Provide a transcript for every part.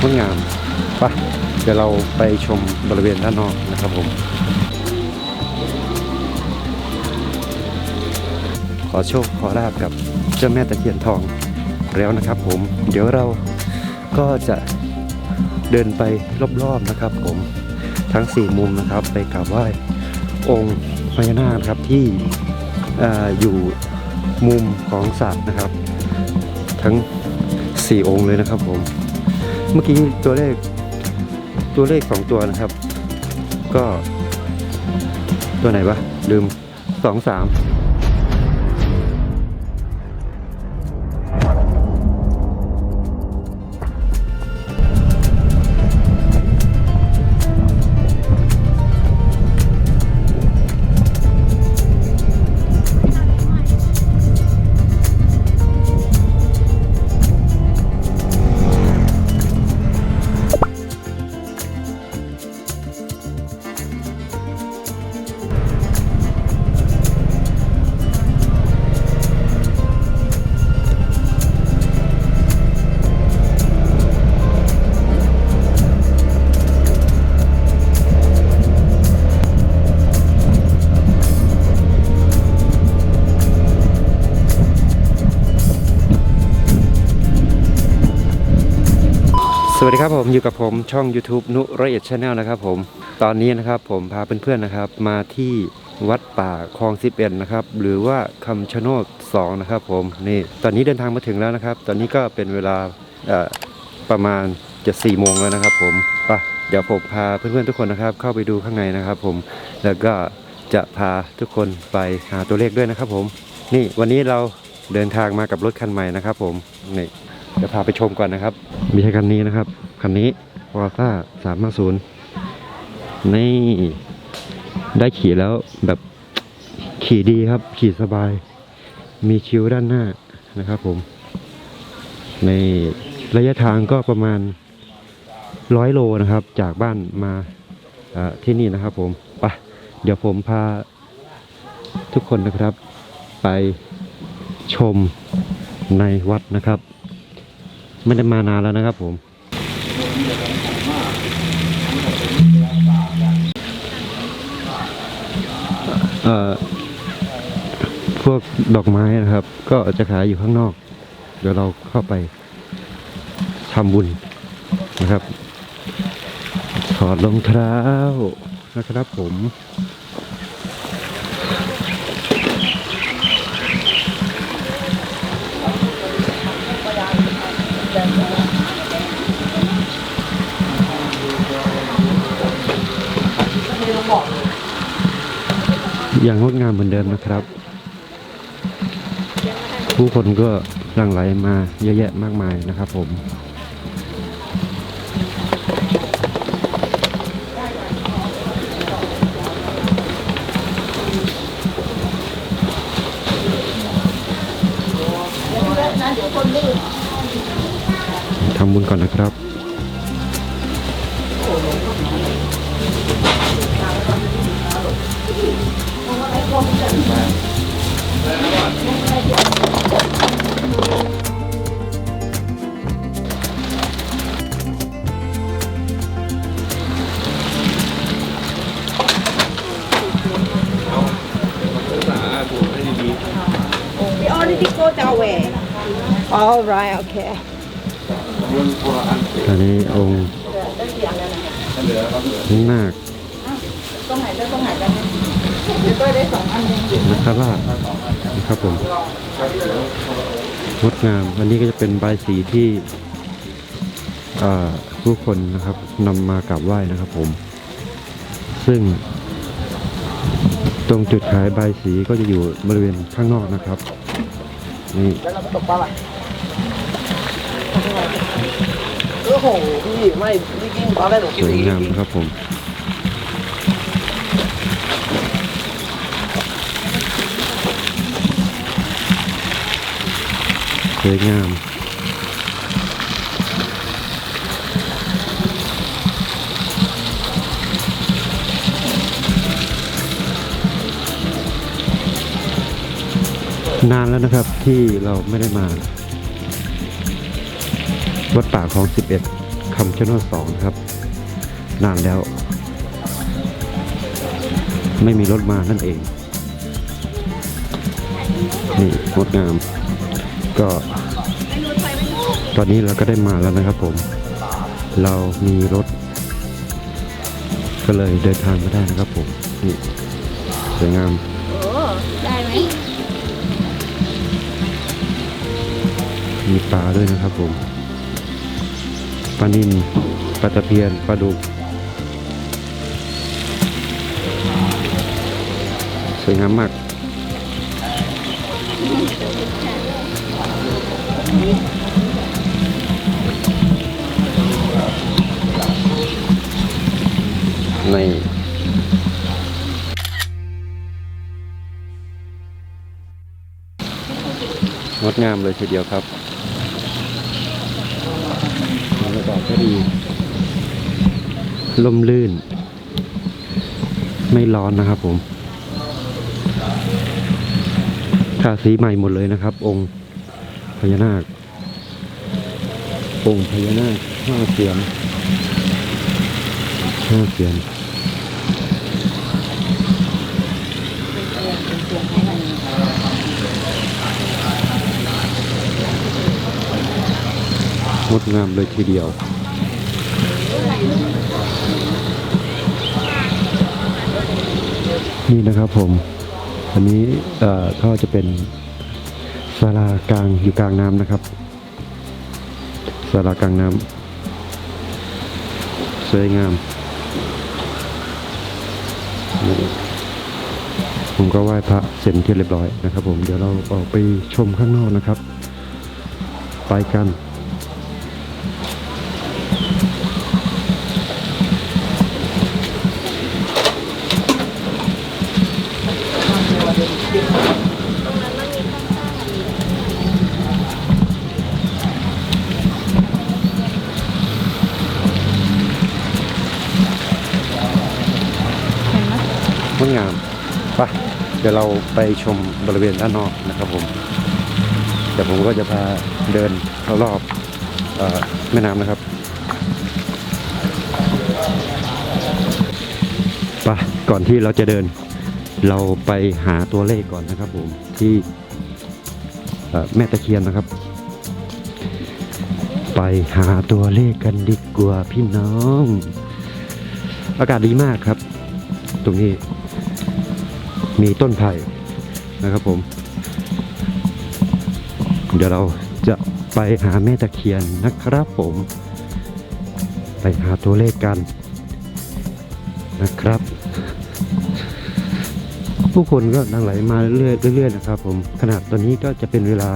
งดงามไปะเดี๋ยวเราไปชมบริเวณด้านนอกนะครับผม ขอโชคขอลาบกับเจ้าแม่ตะเคียนทองแล้วนะครับผม เดี๋ยวเราก็จะเดินไปรอบๆนะครับผมทั้งสี่มุมนะครับไปกราบไหว้องค์พญานาคครับที่อออยู่มุมของศาสตร์นะครับ ทั้งสี่องค์เลยนะครับผม เมื่อกี้ตัวเลขตัวเลขสองตัวนะครับ ก็ ตัวไหนวะลืมสองสาม สวัสดีครับผมอยู่กับผมช่อง YouTube นุร้อยเอ็ดชาแนลนะครับผมตอนนี้นะครับผมพาเพื่อนๆนะครับ มาที่วัดป่าคลองสิบเอ็ดนะครับหรือว่าคำชะโนด2นะครับผมนี่ตอนนี้เดินทางมาถึงแล้วนะครับ ตอนนี้ก็เป็นเวลาประมาณจะสี่โมงแล้วนะครับ ผมไปเดี๋ยวผมพาเพื่อนๆทุกคนนะครับ เข้าไปดูข้างในนะครับ ผมแล้วก็จะพาทุกคนไปหาตัวเลขด้วยนะครับ ผม นี่วันนี้เราเดินทางมากับรถคันใหม่นะครับ ผมนี่ เดี๋ยวพาไปชมก่อนนะครับ มีแค่คันนี้นะครับ คันนี้วอซ่าสามศูนย์นี่ได้ขี่แล้วแบบขี่ดีครับ ขี่สบาย มีคิวด้านหน้านะครับผม ในระยะทางก็ประมาณร้อยโลนะครับ จากบ้านมาที่นี่นะครับผมไปเดี๋ยวผมพาทุกคนนะครับ ไปชมในวัดนะครับ ไม่ได้มานานแล้วนะครับผมเอ่อพวกดอกไม้นะครับ ก็จะขายอยู่ข้างนอก เดี๋ยวเราเข้าไปทำบุญนะครับถอดรองเท้านะครับผม ย่างงดงามเหมือนเดิมนะครับ ผู้คนก็หลั่งไหลมาเยอะแยะมากมายนะครับผมทำบุญก่อนนะครับ We already go that way. All right, okay. ตอนนี้องค์นาคตรงไหนได้ตรงไหนได้เดี๋ยวก็ได้สองอันเองนักราชนะครับผมงดงามอันนี้ก็จะเป็นใบายสีที่เอ่อผู้คนนะครับนำมากราบไหว้นะครับผม ซึ่ง ตรงจุดขายใบายสีก็จะอยู่บริเวณข้างนอกนะครับ นี่แล้วเราก็ตกปลาไหลโอ้โหพี่ไม่พี่กินตอนแรกหนูคิสดวยอีกงามนะครับผมสวยงาม นานแล้วนะครับที่เราไม่ได้มา วัดป่าของ 11คำชะโนดสองครับ นานแล้ว ไม่มีรถมานั่นเอง นี่งดงาม ก็ ตอนนี้เราก็ได้มาแล้วนะครับผม เรามีรถ ก็เลยเดินทางมาได้นะครับผม นี่สวยงามได้ไหม มีปลาด้วยนะครับผมปลานินปลาตะเพียนปลาดุกสวยงามมากในงดงามเลยทีเดียวครับบรรยา ก็ดีลมลื่น ไม่ร้อนนะครับผมทาสีใหม่หมดเลยนะครับ องค์พญานาค องค์พญานาคห้าเสียนห้าเสียนงดงามเลยทีเดียว นี่นะครับผม อันนี้เอ่อก็จะเป็นศาลากลางอยู่กลางน้ำนะครับศาลากลางน้ำสวยงาม ผมก็ไหว้พระเสร็จที่เรียบร้อยนะครับ ผมเดี๋ยวเราออกไปชมข้างนอกนะครับ ไปกัน เดี๋ยวเราไปชมบริเวณด้านนอกนะครับผมเดี๋ยวผมก็จะพาเดินรอบออแม่น้ำนะครับไปะก่อนที่เราจะเดิน เราไปหาตัวเลขก่อนนะครับผมที่แม่ตะเคียนนะครับ ไปหาตัวเลขกันดีกว่าพี่น้อง อากาศดีมากครับ ตรงนี้ มีต้นไผ่นะครับผม เดี๋ยวเราจะไปหาแม่ตะเคียนนะครับผม ไปหาตัวเลขกันนะครับ ผู้คนก็นั่งไหลมาเรื่อยๆเรื่อยๆนะครับ ผมขนาดตอนนี้ก็จะเป็นเวลา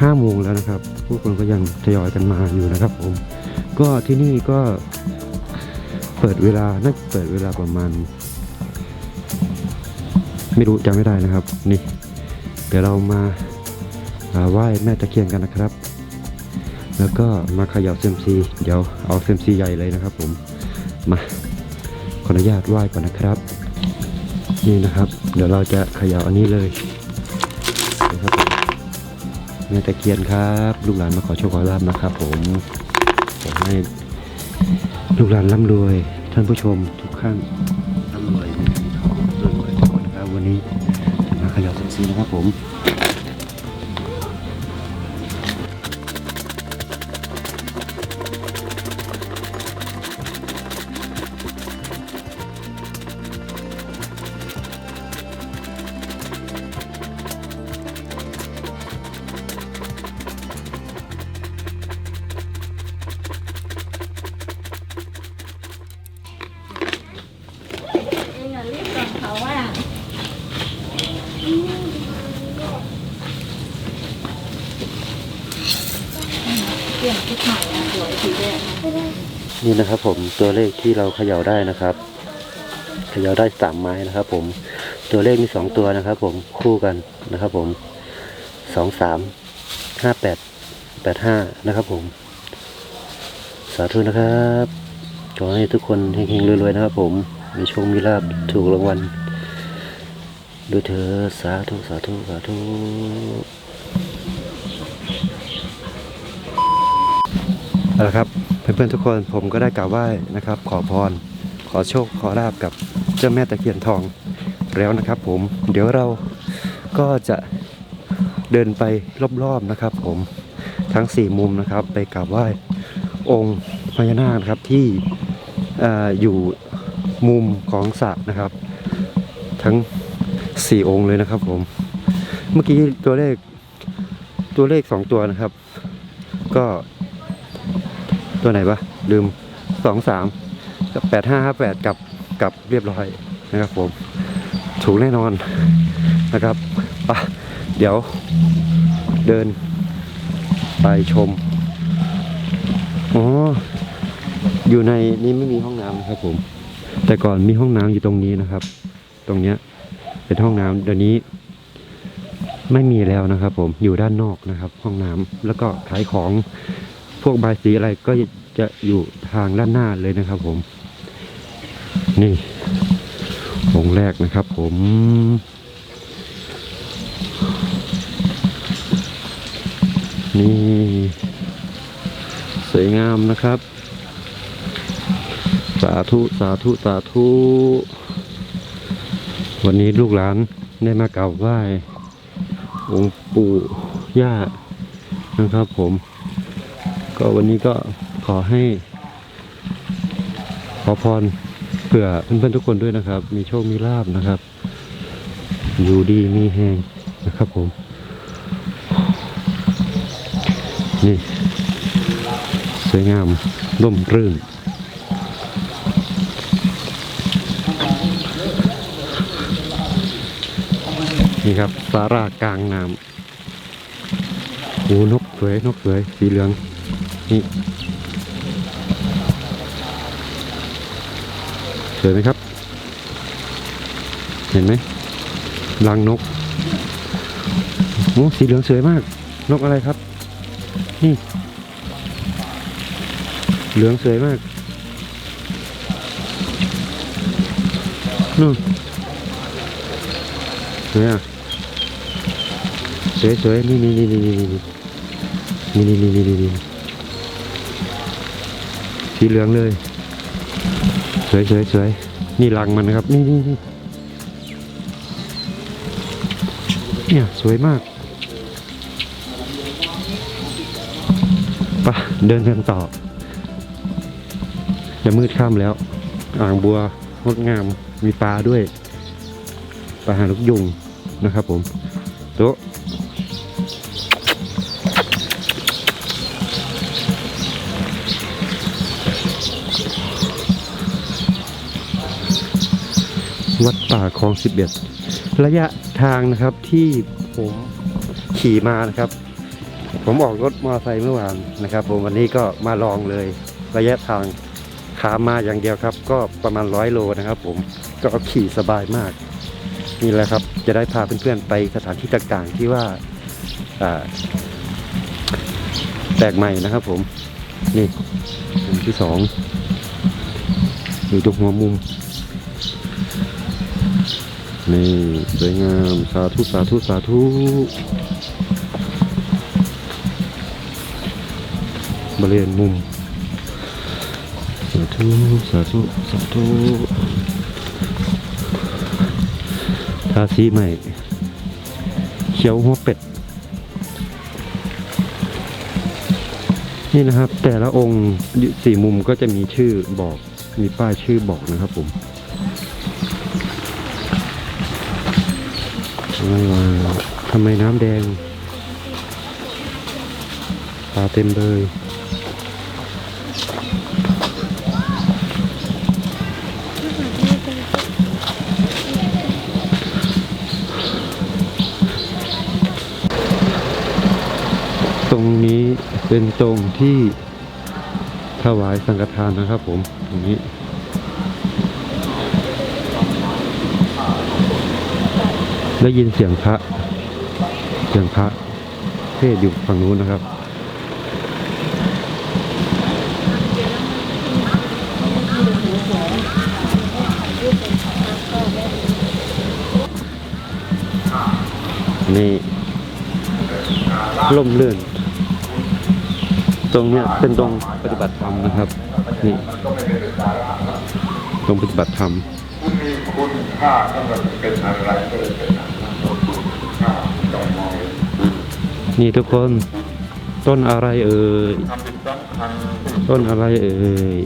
ห้าโมงแล้วนะครับ ผู้คนก็ยังทยอยกันมาอยู่นะครับ ผม ก็ที่นี่ก็เปิดเวลาน่าจะเปิดเวลาประมาณ ไม่รู้จำไม่ได้นะครับ นี่เดี๋ยวเรามาไหว้แม่ตะเคียนกันนะครับ แล้วก็มาเขย่าเซยมซีเดี๋ยวเอาเซยมซีใหญ่เลยนะครับ ผมมาขออนุญาตไหว้ก่อนนะครับ นี่นะครับ เดี๋ยวเราจะเขย่าอันนี้เลยนะครับแม่ตะเคียนครับลูกหลานมาขอโชคขอลาบนะครับ ผมขอให้ลูกหลานร่ำรวย ท่านผู้ชมทุกข้างร่ำรวย นนะครับวันนี้จะมาขยับสักซีนะครับผม นี่นะครับผมตัวเลขที่เราเขย่าได้นะครับเขย่าได้สามไม้นะครับ ผมตัวเลขมีสองตัวนะครับ ผมคู่กันนะครับ ผมสองสามห้าแปดแปดห้านะครับ ผม สาธุนะครับขอให้ทุกคนเฮงๆรวยๆนะครับ ผมมีโชคมีลาบถูกรางวัลด้วยเธอสาธุสาธุสาธุเอาละครับ เพื่อนๆทุกคนผมก็ได้กราบไหว้นะครับ ขอพร ขอโชคขอลาบกับเจ้าแม่ตะเคียนทองแล้วนะครับผมเดี๋ยวเราก็จะเดินไปรอบๆนะครับ ผมทั้งสี่มุมนะครับ ไปกราบไหว้องค์พญานาคครับที่อ่อยู่มุมของสระนะครับ ทั้งสี่องค์เลยนะครับ ผม เมื่อกี้ตัวเลขตัวเลขสองตัวนะครับ ก็ ตัวไหนวะลืมสองสามกับแปดห้าห้าแปดกับกับเรียบร้อยนะครับผมถูกแน่นอนนะครับไปะเดี๋ยวเดินไปชมอ๋ออยู่ในนี้ไม่มีห้องน้ำนะครับผม แต่ก่อนมีห้องน้ำอยู่ตรงนี้นะครับ ตรงเนี้ยเป็นห้องน้ำเดี๋ยวนี้ ไม่มีแล้วนะครับ ผมอยู่ด้านนอกนะครับ ห้องน้ำแล้วก็ขายของ พวกบายสีอะไรก็จะอยู่ทางด้านหน้าเลยนะครับผม นี่องค์แรกนะครับผมนี่ สวยงามนะครับ สาธุสาธุสาธุ วันนี้ลูกหลานได้มากราบไหว้องค์ปู่ย่านะครับผม ก็วันนี้ก็ขอให้ ขอพรเผื่อเพื่อนๆทุกคนด้วยนะครับ มีโชคมีลาบนะครับ อยู่ดีมีแหงนะครับผม นี่ สวยงามร่มรื่นนี่ครับสารากลางน้ำโอ้นกสวยนกสวยสีเหลือง นี่สวยไหมครับ เห็นไหมรังนกโอ้สีเหลืองสวยมาก นกอะไรครับ นี่ เหลืองสวยมากนู่นสวยอะสวยสวยนี่นี่นี่นี่นี่นี่นี่นี่นี่นี่นี่ สีเหลืองเลย สวยสวยสวยนี่รังมันนะครับ นี่นี่นี่เนี่ยสวยมากปะเดินกันต่อจะมืดค่ำแล้ว อ่างบัวงดงามมีปลาด้วยปลาหางนกยุงนะครับผมโต๊ะ วัดป่าคลองสิบเอ็ดระยะทางนะครับที่ผมขี่มานะครับ ผมออกรถมอเตอร์ไซค์เมื่อวานนะครับ ผมวันนี้ก็มาลองเลย ระยะทางขามาอย่างเดียวครับ ก็ประมาณร้อยโลนะครับ ผมก็ขี่สบายมากนี่แหละครับ จะได้พาเพื่อนๆไปสถานที่ต่างๆที่ว่าแปลกใหม่นะครับ ผมนี่อันที่สองอยู่ตรงหัวมุม นี่สวยงามสาธุสาธุสาธุบริเวณมุมสาธุสาธุสาธุทาสีใหม่เขียวหัวเป็ด นี่นะครับ แต่ละองค์สี่มุมก็จะมีชื่อบอกมีป้ายชื่อบอกนะครับผม ทำไมน้ำแดงปลาเต็มเลยตรงนี้เป็นตรงที่ถวายสังฆทานนะครับผมตรงนี้ ได้ยินเสียงพระ เสียงพระเทศอยู่ฝั่งนู้นนะครับ นี่ล่มเลื่อน ตรงเนี้ยเป็นตรงปฏิบัติธรรมนะครับ นี่ตรงปฏิบัติธรรม คุณค่าสำหรับเป็นอะไรก็เลยเป็นอะไรคุณค่าจงมองเห็นนี่ทุกคนต้นอะไรเอ่ยทำเป็นสำคัญต้นอะไรเอ่ย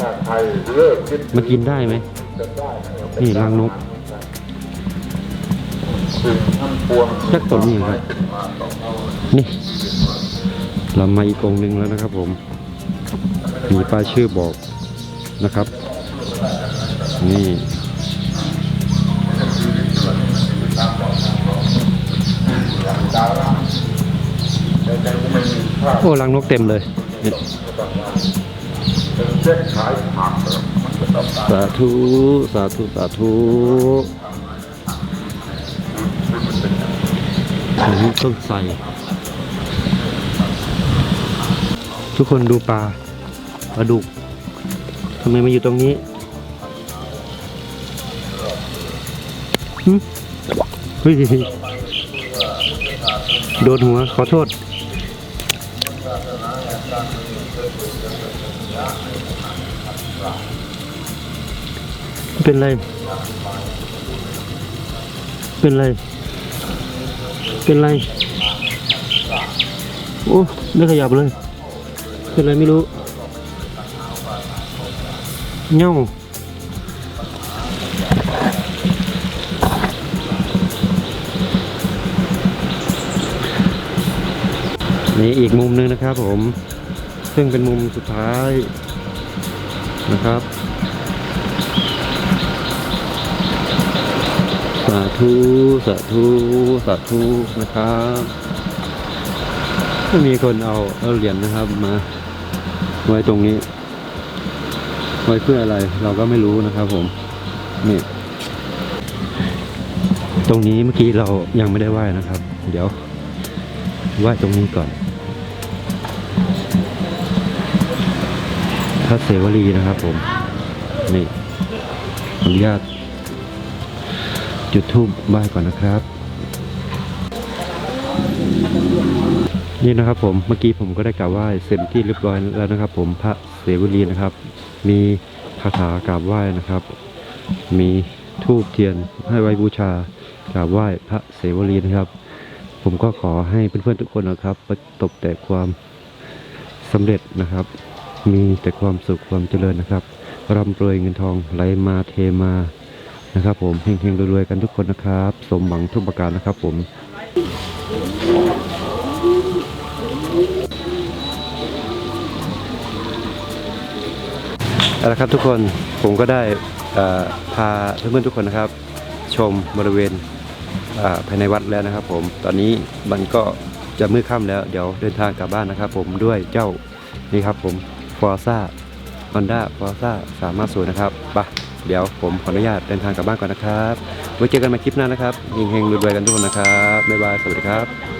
ถ้าใครเลิกคิดมากินได้ไหมจะได้นี่รังนกสิ่งทั้งปวงจักต้นนี่ครับเป็นมาต้องเอานี่เรามาอีกองค์หนึ่งแล้วนะครับผม มีป้ายชื่อบอกนะครับ นี่ แต่ใจก็ไม่มีค่า โอ้รังนกเต็มเลยนี่เป็นเช็คขายผักมันก็ต้องการสาธุ สาธุ สาธุอันนี้ต้องใส่ทุกคนดูปลาปลาดุกทำไมมาอยู่ตรงนี้หึเฮ้ยโดนหัว ขอโทษ เป็นไร เป็นไร เป็นไร โอ้ ไม่ขยับเลย เป็นไรไม่รู้ เง่านี่อีกมุมหนึงนะครับผม ซึ่งเป็นมุมสุดท้ายนะครับสาธุสาธุสาธุนะครับก็มีคนเอาเอาเหรียญนะครับมา ไว้ตรงนี้ ไว้เพื่ออะไรเราก็ไม่รู้นะครับผมนี่ตรงนี้เมื่อกี้เรายังไม่ได้ไหว้นะครับ เดี๋ยวไหว้ตรงนี้ก่อน พระเสวลีนะครับผม นี่อนุญาต จุดทูบไหว้ก่อนนะครับ นี่นะครับผมเมื่อกี้ผมก็ได้กราบไหว้เสร็จที่เรียบร้อยแล้วนะครับ ผมพระเสวลีนะครับ มีคาถากราบไหว้นะครับ มีทูบเทียนให้ไว้บูชากราบไหว้พระเสวลีนะครับ ผมก็ขอให้เพื่อนๆทุกคนนะครับ ประสบแต่ความสำเร็จนะครับ มีแต่ความสุขความเจริญนะครับร่ำรวยเงินทองไหลมาเทมานะครับ ผมเฮงๆรวยๆกันทุกคนนะครับ สมหวังทุกประการนะครับ ผมเอาละครับทุกคนผมก็ได้เอ่อพาเพื่อนๆทุกคนนะครับ ชมบริเวณภายในวัดแล้วนะครับ ผมตอนนี้มันก็จะมืดค่ำแล้ว เดี๋ยวเดินทางกลับบ้านนะครับ ผมด้วยเจ้านี่ครับผม ฟอร์ซ่าฮอนด้าฟอร์ซ่าสามารถสูนะครับไปะเดี๋ยวผมขออนุญาตเดินทางกลับบ้านก่อนนะครับ ไว้เจอกันใหม่คลิปหน้านะครับเฮงๆรวยๆกันทุกคนนะครับ บ๊ายบาย สวัสดีครับ